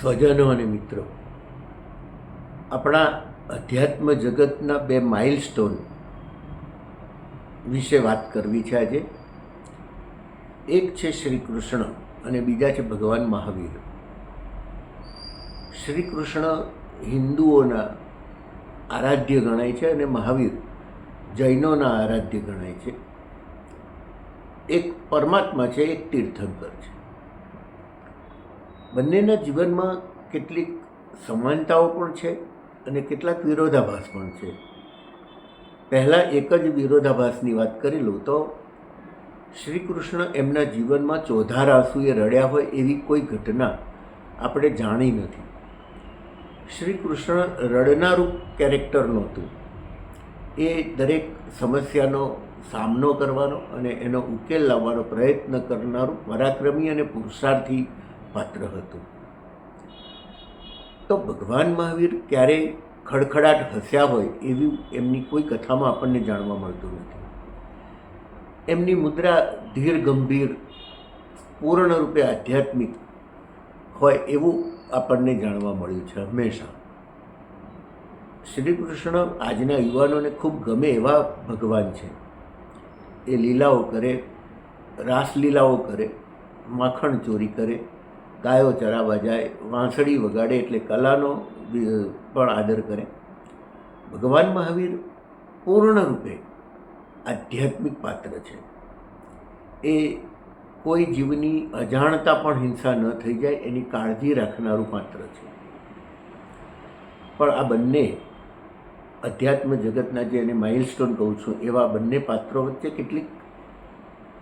સ્વજનો અને મિત્રો, આપણા અધ્યાત્મ જગતના બે માઇલસ્ટોન વિશે વાત કરવી છે આજે. એક છે શ્રી કૃષ્ણ અને બીજા છે ભગવાન મહાવીર. શ્રી કૃષ્ણ હિન્દુઓના આરાધ્ય ગણાય છે અને મહાવીર જૈનોના આરાધ્ય ગણાય છે. એક પરમાત્મા છે, એક તીર્થંકર છે. બંનેના જીવનમાં કેટલીક સમાનતાઓ પણ છે અને કેટલાક વિરોધાભાસ પણ છે. પહેલાં એક જ વિરોધાભાસની વાત કરી લઉં તો શ્રી કૃષ્ણ એમના જીવનમાં ચોધાર આંસુએ રડ્યા હોય એવી કોઈ ઘટના આપણે જાણી નથી. શ્રી કૃષ્ણ રડનારું કેરેક્ટર નહોતું. એ દરેક સમસ્યાનો સામનો કરવાનો અને એનો ઉકેલ લાવવાનો પ્રયત્ન કરનારું પરાક્રમી અને પુરુષાર્થી પાત્ર હતું. તો ભગવાન મહાવીર ક્યારેય ખડખડાટ હસ્યા હોય એવી એમની કોઈ કથામાં આપણને જાણવા મળતું નથી. એમની મુદ્રા ધીર ગંભીર, પૂર્ણ રૂપે આધ્યાત્મિક હોય એવું આપણને જાણવા મળ્યું છે હંમેશા. શ્રી કૃષ્ણ આજના યુવાનોને ખૂબ ગમે એવા ભગવાન છે. એ લીલાઓ કરે, રાસલીલાઓ કરે, માખણ ચોરી કરે ગાયો ચરાવા જાય વાંસળી વગાડે એટલે કલાનો પણ આદર કરે. ભગવાન મહાવીર પૂર્ણરૂપે આધ્યાત્મિક પાત્ર છે. એ કોઈ જીવની અજાણતા પણ હિંસા ન થઈ જાય, એની કાળજી રાખનારું પાત્ર છે. પણ આ બંને અધ્યાત્મ જગતના જે એને માઇલસ્ટોન કહું છું, એવા બંને પાત્રો વચ્ચે કેટલીક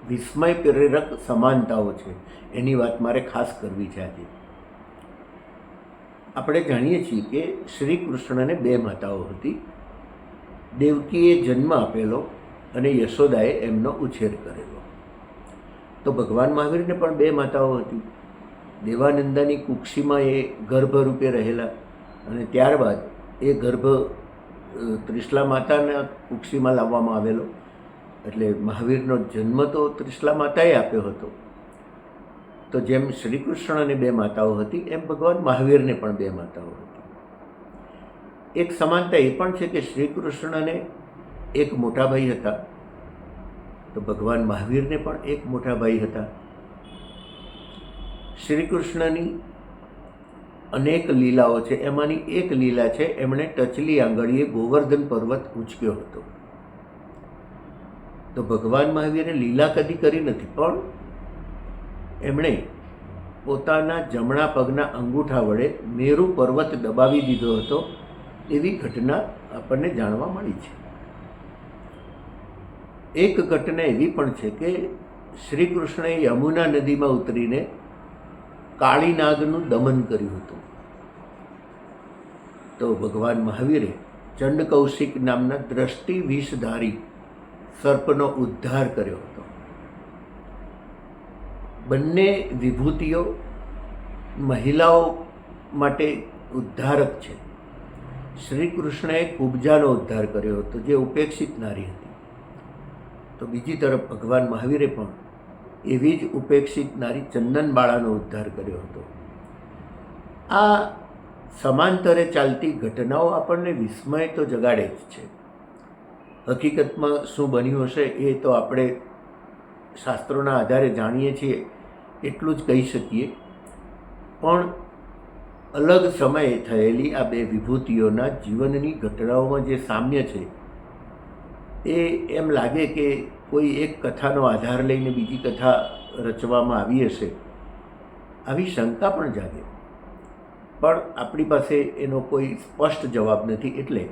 વિસ્મય પ્રેરક સમાનતાઓ છે. એની વાત મારે ખાસ કરવી છે આજે. આપણે જાણીએ છીએ કે શ્રી કૃષ્ણને બે માતાઓ હતી. દેવકીએ જન્મ આપેલો અને યશોદાએ એમનો ઉછેર કરેલો. તો ભગવાન મહાવીરને પણ બે માતાઓ હતી. દેવાનંદાની કુક્ષીમાં એ ગર્ભરૂપે રહેલા અને ત્યારબાદ એ ગર્ભ ત્રિશલા માતાના કુક્ષીમાં લાવવામાં આવેલો. એટલે મહાવીરનો જન્મ તો ત્રિશલા માતાએ આપ્યો હતો. તો જેમ શ્રી કૃષ્ણને બે માતાઓ હતી, એમ ભગવાન મહાવીરને પણ બે માતાઓ હતી. એક સમાનતા એ પણ છે કે શ્રી કૃષ્ણને એક મોટા ભાઈ હતા. તો ભગવાન મહાવીરને પણ એક મોટા ભાઈ હતા. શ્રી કૃષ્ણની અનેક લીલાઓ છે, એમાંની એક લીલા છે, એમણે ટચલી આંગળીએ ગોવર્ધન પર્વત ઉંચક્યો હતો. તો ભગવાન મહાવીરે લીલા કદી કરી નથી, પણ એમણે પોતાના જમણા પગના અંગૂઠા વડે મેરુ પર્વત દબાવી દીધો હતો, એવી ઘટના આપણને જાણવા મળી છે. એક ઘટના એવી પણ છે કે શ્રી કૃષ્ણએ યમુના નદીમાં ઉતરીને કાળીનાગનું દમન કર્યું હતું. તો ભગવાન મહાવીરે ચંડ કૌશિક નામના દ્રષ્ટિ વિષધારી સર્પનો ઉદ્ધાર કર્યો હતો. બંને વિભૂતિઓ મહિલાઓ માટે ઉદ્ધારક છે. શ્રી કૃષ્ણએ કુબજાનો ઉદ્ધાર કર્યો હતો, જે ઉપેક્ષિત નારી હતી. તો બીજી તરફ ભગવાન મહાવીરે પણ એવી જ ઉપેક્ષિત નારી ચંદનબાળાનો ઉદ્ધાર કર્યો હતો. આ સમાંતરે ચાલતી ઘટનાઓ આપણને વિસ્મય તો જગાડે જ છે. હકીકતમાં શું બન્યું હશે એ તો આપણે શાસ્ત્રોના આધારે જાણીએ છીએ, એટલું જ કહી શકીએ. પણ અલગ સમયે થયેલી આ બે વિભૂતિઓના જીવનની ઘટનાઓમાં જે સામ્ય છે, એ એમ લાગે કે કોઈ એક કથાનો આધાર લઈને બીજી કથા રચવામાં આવી હશે. આવી શંકા પણ જાગે. પણ આપણી પાસે એનો કોઈ સ્પષ્ટ જવાબ નથી. એટલે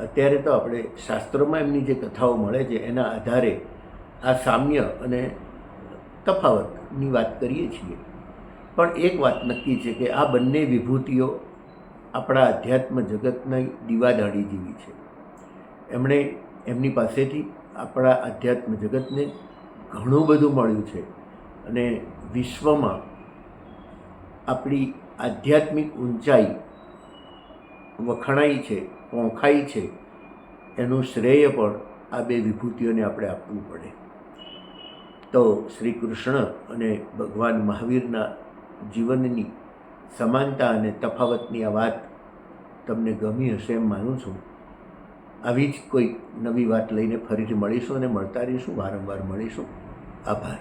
અત્યારે તો આપણે શાસ્ત્રોમાં એમની જે કથાઓ મળે છે, એના આધારે આ સામ્ય અને તફાવતની વાત કરીએ છીએ. પણ એક વાત નક્કી છે કે આ બંને વિભૂતિઓ આપણા અધ્યાત્મ જગતની દીવાદાળી જેવી છે. એમણે એમની પાસેથી આપણા અધ્યાત્મ જગતને ઘણું બધું મળ્યું છે અને વિશ્વમાં આપણી આધ્યાત્મિક ઊંચાઈ વખણાઈ છે. પોંખાઈ છે, એનું શ્રેય પણ આ બે વિભૂતિઓને આપણે આપવું પડે. તો શ્રી કૃષ્ણ અને ભગવાન મહાવીરના જીવનની સમાનતા અને તફાવતની આ વાત તમને ગમી હશે એમ માનું છું. આવી જ કોઈ નવી વાત લઈને ફરીથી મળીશું અને મળતા રહીશું. વારંવાર મળીશું. આભાર.